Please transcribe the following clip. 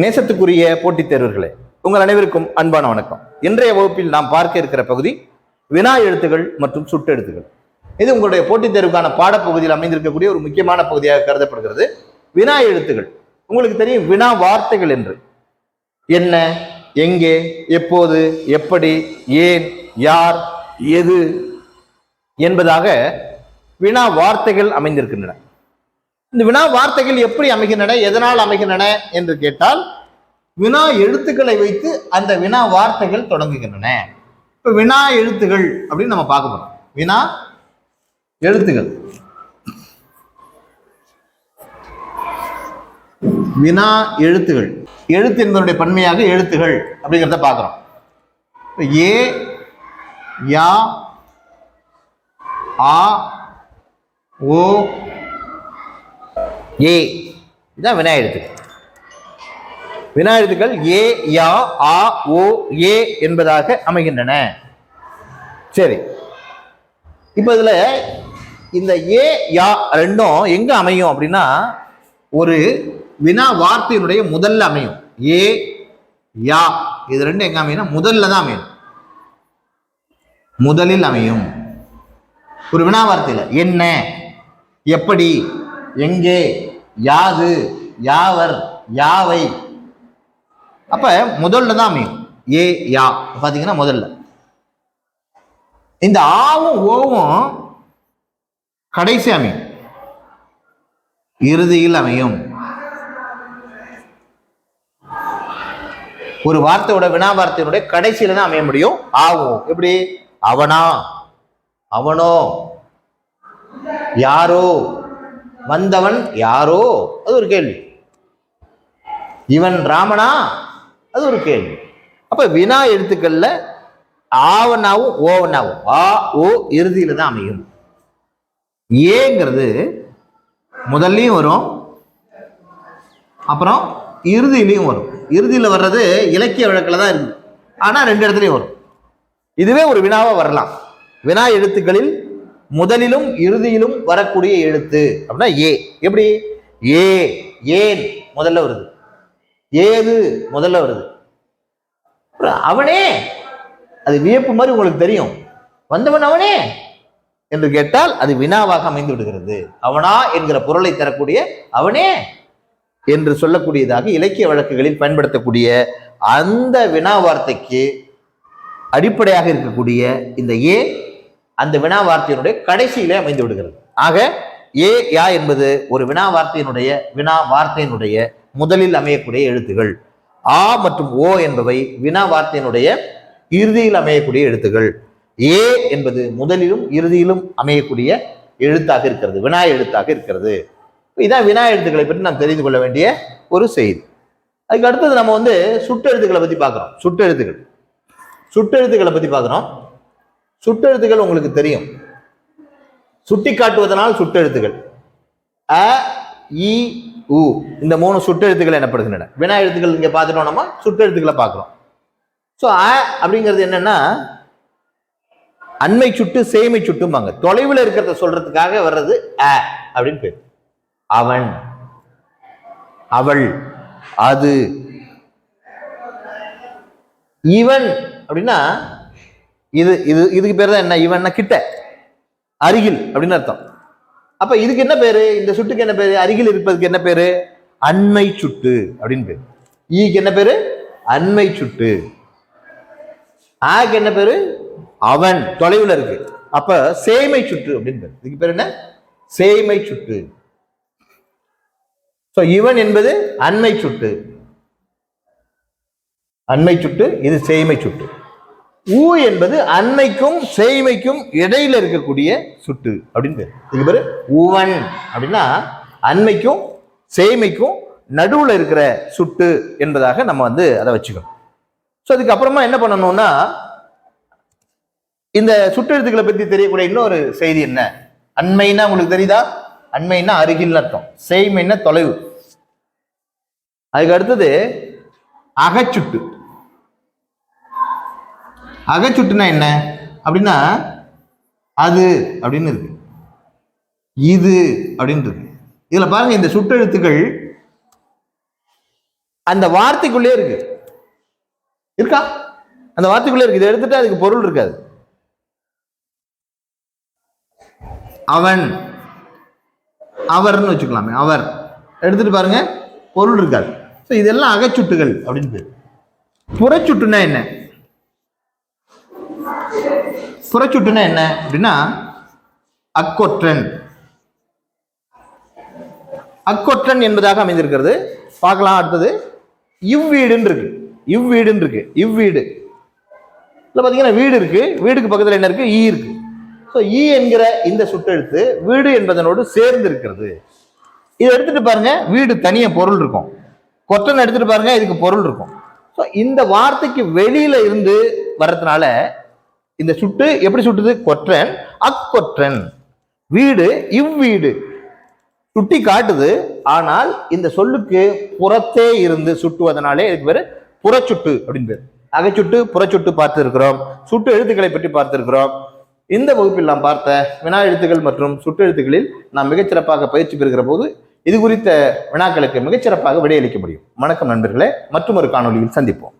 நேசத்துக்குரிய போட்டித் தேர்வர்களே உங்கள் அனைவருக்கும் அன்பான வணக்கம். இன்றைய வகுப்பில் நாம் பார்க்க இருக்கிற பகுதி வினா எழுத்துகள் மற்றும் சுட்டெழுத்துகள் இது உங்களுடைய போட்டித் தேர்வுக்கான பாடப்பகுதியில் அமைந்திருக்கக்கூடிய ஒரு முக்கியமான பகுதியாக கருதப்படுகிறது. வினா எழுத்துகள். உங்களுக்கு தெரியும் வினா வார்த்தைகள் என்று. என்ன எங்கே எப்போது எப்படி ஏன் யார் எது என்பதாக வினா வார்த்தைகள் அமைந்திருக்கின்றன. இந்த வினா வார்த்தைகள் எப்படி அமைகின்றன எதனால் அமைகின்றன என்று கேட்டால் வினா எழுத்துக்களை வைத்து அந்த வினா வார்த்தைகள் தொடங்குகின்றன. இப்ப வினா எழுத்துகள் அப்படின்னு நம்ம பார்க்க போறோம். வினா எழுத்துகள். வினா எழுத்துகள். எழுத்து என்பதனுடைய பன்மையாக எழுத்துகள் அப்படிங்கிறத பார்க்குறோம். ஏ யா ஆ ஓ ஏ. இதான் வினா எழுத்துக்கள் ஏ யா ஆ ஓ ஏ என்பதாக அமைகின்றன. சரி. இப்போ இதில் இந்த ஏ யா ரெண்டும் எங்க அமையும் அப்படின்னா ஒரு வினா வார்த்தையினுடைய முதல்ல அமையும். ஏ யா. இது ரெண்டும் எங்க அமையும்னா முதல்ல தான் அமையும். முதலில் அமையும். ஒரு வினா வார்த்தையில் என்ன எப்படி எங்கே? யாது யாவர் யாவை? அப்ப முதல்ல தான் அமையும். ஏ யா. பாத்தீங்கன்னா முதல்ல. இந்த ஆவும் ஓவும் கடைசி அமையும். இறுதியில் அமையும். ஒரு வார்த்தையோட வினா வார்த்தையினுடைய கடைசியில தான் அமைய முடியும். ஆவும் எப்படி? அவனா. அவனோ. யாரோ. வந்தவன் யாரோ? அது ஒரு கேள்வி. இவன் ராமனா? அது ஒரு கேள்வி. அப்ப வினா எழுத்துக்கள்ல ஆவனாவும் ஓவனாவும் ஆ ஓ இறுதியில தான் அமையும். ஏங்கிறது முதல்லையும் வரும் அப்புறம் இறுதியிலையும் வரும். இறுதியில் வர்றது இலக்கிய வழக்கில் தான் இருக்கு. ஆனால் ரெண்டு இடத்துலையும் வரும். இதுவே ஒரு வினாவாக வரலாம். வினா எழுத்துக்களில் முதலிலும் இறுதியிலும் வரக்கூடிய எழுத்து. அப்படின்னா ஏ. எப்படி? ஏ ஏன் முதல்ல வருது? ஏது முதல்ல வருது? அப்புறம் அவனே. அது வியப்பு மாதிரி உங்களுக்கு தெரியும். வந்தவன் அவனே என்று கேட்டால் அது வினாவாக அமைந்து விடுகிறது. அவனா என்கிற பொருளை தரக்கூடிய அவனே என்று சொல்லக்கூடியதாக இலக்கிய வழக்குகளில் பயன்படுத்தக்கூடிய அந்த வினா வார்த்தைக்கு அடிப்படையாக இருக்கக்கூடிய இந்த ஏ அந்த வினா வார்த்தையினுடைய கடைசியிலே அமைந்து விடுகிறது. ஆக ஏ யா என்பது ஒரு வினா வார்த்தையினுடைய வினா வார்த்தையினுடைய முதலில் அமையக்கூடிய எழுத்துகள். ஆ மற்றும் ஓ என்பவை வினா வார்த்தையினுடைய இறுதியில் அமையக்கூடிய எழுத்துகள். ஏ என்பது முதலிலும் இறுதியிலும் அமையக்கூடிய எழுத்தாக இருக்கிறது வினா எழுத்தாக இருக்கிறது. இதான் வினா எழுத்துக்களை பற்றி நாம் தெரிந்து கொள்ள வேண்டிய ஒரு செய்தி. அதுக்கு அடுத்தது நம்ம வந்து சுட்டெழுத்துக்களை பற்றி பார்க்குறோம். சுட்டெழுத்துக்கள். சுட்டெழுத்துக்களை பற்றி பார்க்குறோம். சுட்டெழுத்துக்கள் உங்களுக்கு தெரியும். சுட்டி காட்டுவதனால் சுட்டெழுத்துக்கள் அ இ உ. இந்த மூணு சுட்டெழுத்துக்கள் எனப்படுகின்றன. வினா எழுத்துக்கள் இங்கே பார்த்துட்டோம் நம்ம சுட்டெழுத்துக்களை பார்க்குறோம். ஸோ அ அப்படிங்கிறது என்னென்னா அண்மை சுட்டு சேமை சுட்டும்பாங்க. தொலைவில் இருக்கிறத சொல்றதுக்காக வர்றது அ அப்படின்னு பேர். அவன் அவள் அது. இவன் அப்படின்னா இது இது இதுக்கு பேர் தான் என்ன? இவன்னா கிட்ட? அருகில் அப்படின்னு அர்த்தம். அப்ப இதுக்கு என்ன பேரு? இந்த சுட்டுக்கு என்ன பேரு? அருகில் இருப்பதுக்கு என்ன பேரு? அண்மை சுட்டு அப்படின்னு பேரு. ஈக்கு என்ன பேரு? அண்மை சுட்டு. ஆக்கு என்ன பேரு? அவன் தொலைவில் இருக்கு. அப்ப சேமை சுட்டு அப்படின்னு பேரு. இதுக்கு பேர் என்ன? சேமை சுட்டு. ஸோ இவன் என்பது அண்மை சுட்டு. அண்மை சுட்டு இது சேமை சுட்டு. ஊ என்பது அண்மைக்கும் சேய்மைக்கும் இடையில இருக்கக்கூடிய சுட்டு அப்படின்னு பேர். ஊவன் அப்படின்னா அண்மைக்கும் சேய்மைக்கும் நடுவில் இருக்கிற சுட்டு என்பதாக நம்ம வந்து அதை வச்சுக்கணும். ஸோ அதுக்கப்புறமா என்ன பண்ணணும்னா இந்த சுட்டெழுத்துக்களை பற்றி தெரியக்கூடிய இன்னொரு செய்தி என்ன? அண்மைன்னா உங்களுக்கு தெரியுதா? அண்மைன்னா அருகில் அர்த்தம். சேய்மைன்னா தொலைவு. அதுக்கு அடுத்தது அகச்சுட்டு. அகச்சுட்டுனா என்ன? அப்படின்னா அது அப்படின்னு இருக்கு. இது அப்படின்னு இருக்கு. இதில் பாருங்க இந்த சுட்டெழுத்துக்கள் அந்த வார்த்தைக்குள்ளே இருக்கு. இருக்கா? அந்த வார்த்தைக்குள்ளே இருக்கு. இதை எடுத்துட்டு அதுக்கு பொருள் இருக்காது. அவன் அவர்னு வச்சுக்கலாமே அவர். எடுத்துட்டு பாருங்க பொருள் இருக்காது. ஸோ இதெல்லாம் அகச்சுட்டுகள் அப்படின்னு பேர். புறச்சுட்டுனா என்ன? புறச்சுட்டுனா என்ன? அப்படின்னா அக்கொற்றன். அக்கொற்றன் என்பதாக அமைந்திருக்கிறது. பார்க்கலாம் அடுத்தது. இவ்வீடுன்னு இருக்கு இவ்வீடுன்னு இருக்கு இவ்வீடு. இதில் பார்த்தீங்கன்னா வீடு இருக்கு. வீடுக்கு பக்கத்தில் என்ன இருக்கு? ஈ இருக்கு. ஸோ ஈ என்கிற இந்த சுட்டெழுத்து வீடு என்பதனோடு சேர்ந்து இருக்கிறது இதை எடுத்துட்டு பாருங்க. வீடு தனியாக பொருள் இருக்கும். கொற்றன் எடுத்துட்டு பாருங்க. இதுக்கு பொருள் இருக்கும். ஸோ இந்த வார்த்தைக்கு வெளியில இருந்து வர்றதுனால இந்த சுட்டு எப்படி சுட்டுது? கொற்றன். அக்கொற்றன். வீடு இவ்வீடு. சுட்டி காட்டுது. ஆனால் இந்த சொல்லுக்கு புறத்தே இருந்து சுட்டுவதனாலே இதுக்கு பேர் புறச்சுட்டு அப்படின்னு பேர். அகைச்சுட்டு புறச்சுட்டு பார்த்துருக்கிறோம். சுட்டு எழுத்துக்களை பற்றி பார்த்திருக்கிறோம். இந்த வகுப்பில் நாம் பார்த்த வினா எழுத்துக்கள் மற்றும் சுட்டு எழுத்துக்களில் நாம் மிகச்சிறப்பாக பயிற்சி பெறுகிற போது இது குறித்த வினாக்களுக்கு மிகச்சிறப்பாக விடையளிக்க முடியும். வணக்கம் நண்பர்களே. மற்றும் ஒரு காணொலியில் சந்திப்போம்.